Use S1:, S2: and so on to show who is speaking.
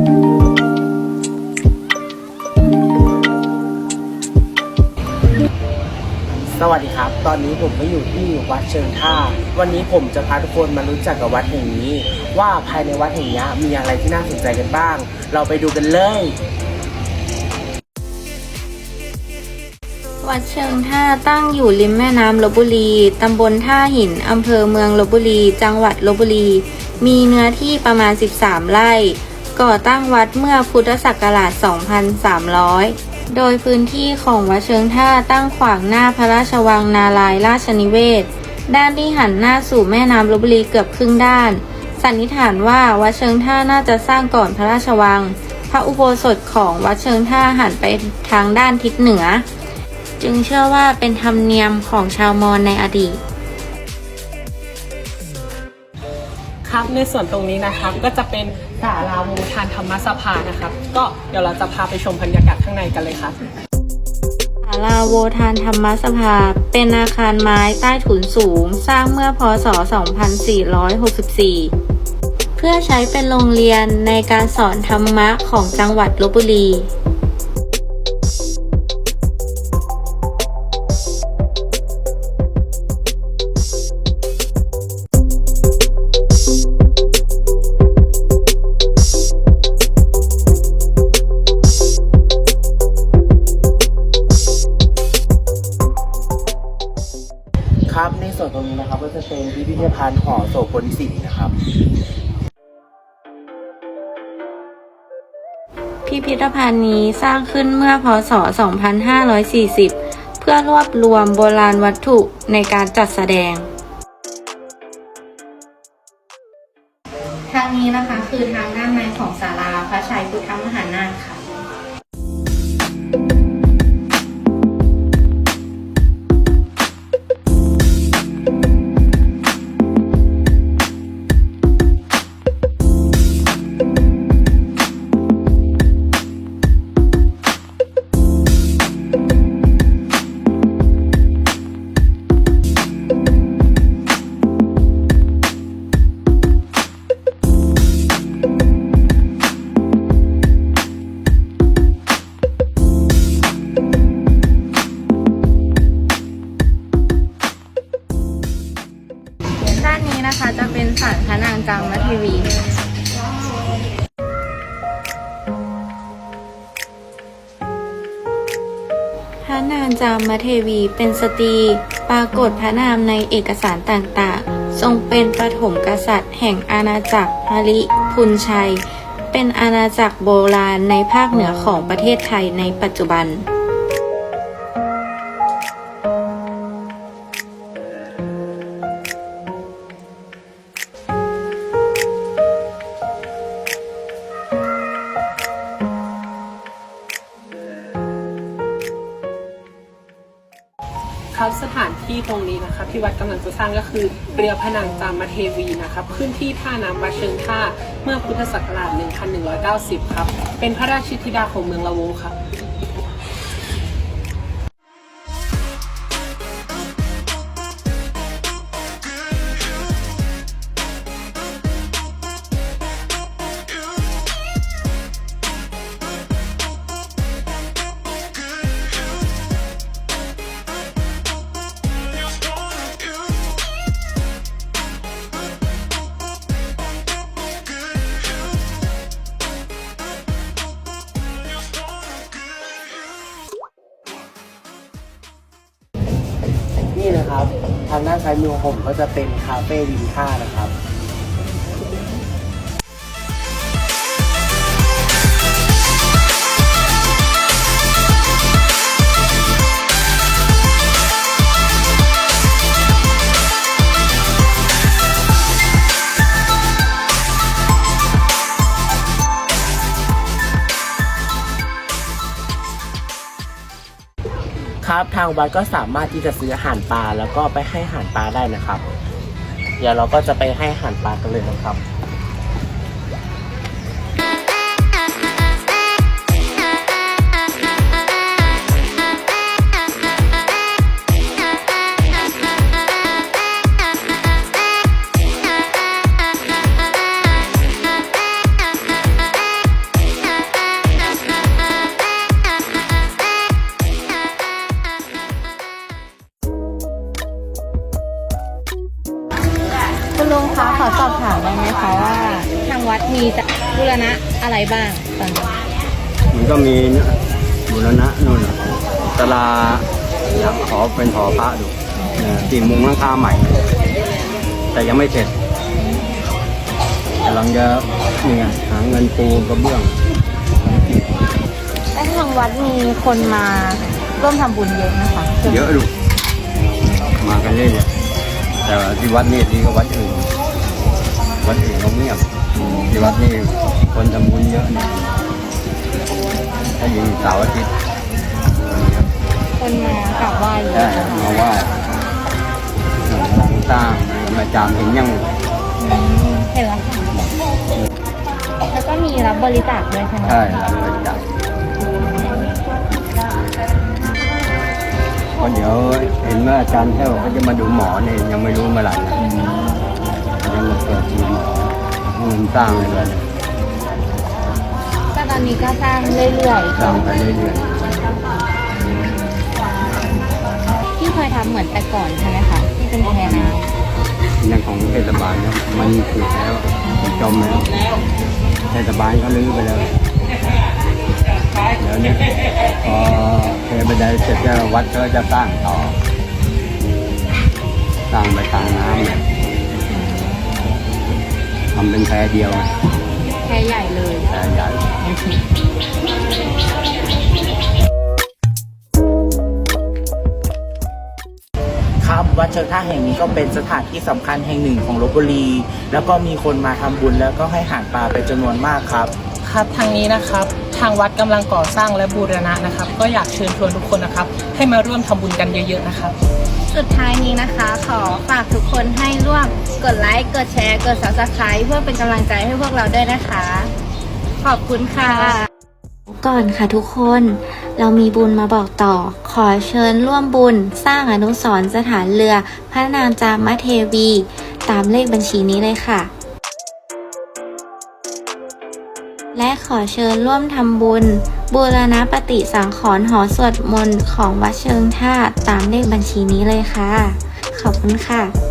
S1: สวัสดีครับ ตอนนี้ผมก็อยู่ที่วัดเชิงท่า วันนี้ผมจะพาทุกคนมารู้จักกับวัดแห่งนี้ ว่าภายในวัดแห่งนี้มีอะไรที่น่าสนใจกันบ้าง เราไปดูกันเลย
S2: วัดเชิงท่าตั้งอยู่ริมแม่น้ำลบบุรี ตำบลท่าหิน อำเภอเมืองลบบุรี จังหวัดลบบุรี มีเนื้อที่ประมาณ 13 ไร่ ก่อตั้งวัดเมื่อพุทธศักราช 2300 โดยพื้นที่ของวัดเชิงท่าตั้งขวางหน้าพระราชวังนารายราชนิเวศ ด้านที่หันหน้าสู่แม่น้ำลบบุรีเกือบครึ่งด้าน สันนิษฐานว่าวัดเชิงท่าน่าจะสร้างก่อนพระราชวัง พระอุโบสถของวัดเชิงท่าหันไปทางด้านทิศเหนือ จึงเชื่อว่าเป็นธรรมเนียมของชาวมอญในอดีต
S3: ในส่วนตรงนี้นะครับ ก็จะเป็นศาลาวงทานธรรมสภานะครับ ก็เดี๋ยวเราจะพาไปชมบรรยากาศข้างในกันเลยครับ
S2: ศาลาโวทานธรรมสภา เป็นอาคารไม้ใต้ถุนสูง สร้างเมื่อพศ 2464 เพื่อใช้เป็นโรงเรียนในการสอนธรรมะของจังหวัดลบบุรี
S1: เป็นพิพิธภัณฑ์หอโสพลศรีนะครับ
S2: พิพิธภัณฑ์นี้สร้างขึ้นเมื่อพศ 2540 เพื่อรวบรวมโบราณวัตถุในการจัดแสดง ทางนี้นะคะคือทางด้านในของศาลาพระชัยพุทธมหานาคค่ะ นะคะ จะเป็นศาลพระนางจามเทวีพระนางจามเทวีเป็นสตรีปรากฏพระนามในเอกสารต่างๆ ทรงเป็นปฐมกษัตริย์ แห่งอาณาจักรฮาริพุนชัย เป็นอาณาจักรโบราณในภาคเหนือของประเทศไทยในปัจจุบัน
S3: ที่ตรงนี้นะคะที่วัดกำลังจะสร้างก็คือเรือพนังจามเทวีนะครับขึ้นที่ท่าน้ำบาเชิงท่าเมื่อพุทธศักราช 1190 ครับ เป็นพระราชธิดาของเมืองละโวครับ
S1: ทางด้านซ้ายมือของผมก็จะเป็นคาเฟ่ริมท่านะครับ ทางวัดก็สามารถที่จะซื้ออาหารปลาแล้วก็ไปให้อาหารปลาได้นะครับ เดี๋ยวเราก็จะไปให้อาหารปลากันเลยนะครับ
S4: ลุงคะขอสอบถา
S2: ม
S4: ได้ไหมคะว่าทางวัดมี
S2: จะบูรณะอะไรบ้างตอนนี้
S5: มันก็มีบุรณะนู่นตลาอยากขอเป็นหอพระดูตีมุงหลังคาใหม่ แต่ยังไม่เสร็จกำลังจะเนี่ยหาเงินปูกระเบื้อง
S2: แล้วทางวัดมีคนมาร่วมทำบุญเยอะนะคะ
S5: เยอะดูมากันเรื่อย แต่ที่วัดนี่ดีกว่าวัดอื่นวัดอื่นเขาเงียบที่วัดนี่คนทำบุญเยอะนะถ้ายิงเสาร์อาทิตย์
S2: คนมากราบไหว้เย
S5: ได้
S2: อะนะคะ
S5: มาว่าสร้างมาจามเห็นยัง
S2: อืมเห็นแล้วค่ะแล้วก็มีรับบริจาคด้วยใช่ไหม
S5: ใช่หลังมา จากก็เดี๋ยวเห็นว่าอาจารย์แท้วเขาจะมาดูหมอเนี่ยยังไม่รู้เมื่อไหร่นะยังมาเปิดดูหมอเงินสร้างเลยนะ
S2: ก็ตอนนี้ก็สร้างเรื่อย
S5: สร้างไปเรื่อย
S2: ๆที่เคยทำเหมือนแต่ก่อนใช่ไหมคะที่เป็นแพน้
S5: ๆนั่นของเทศบาลเนี่ยมันถูกแล้วมันจมแล้วเทศบาลเขาลื้อไปแล้ว เดี๋ยวนี้พอเทบันไดเสร็จแล้ววัดก็จะสร้างต่อ สร้างไปทางน้ำเนี่ยทำเป็นแพเดียว
S2: แพใหญ่เลย
S5: แพใหญ่
S1: ครับวัดเชิงท่าแห่งนี้ก็เป็นสถานที่สำคัญแห่งหนึ่งของลบบุรี แล้วก็มีคนมาทำบุญแล้วก็ให้อาหารปลาเป็นจำนวนมากครับ
S3: ครับทางนี้นะครับ ทางวัดกำลังก่อสร้างและบูรณะนะครับ ก็อยากเชิญชวนทุกคนนะครับ ให้มาร่วมทำบุญกันเยอะๆนะครับ
S2: สุดท้ายนี้นะคะ ขอฝากทุกคนให้ร่วมกดไลค์ กดแชร์ กด subscribe เพื่อเป็นกำลังใจให้พวกเราด้วยนะคะ ขอบคุณค่ะ ก่อนค่ะทุกคน เรามีบุญมาบอกต่อ ขอเชิญร่วมบุญ สร้างอนุสรณ์สถานเรือ พระนางจามเทวี ตามเลขบัญชีนี้เลยค่ะและ ขอเชิญร่วมทำบุญ บูรณปฏิสังขรณ์หอสวดมนต์ของวัดเชิงท่าตามเลขบัญชีนี้เลยค่ะ ขอบคุณค่ะ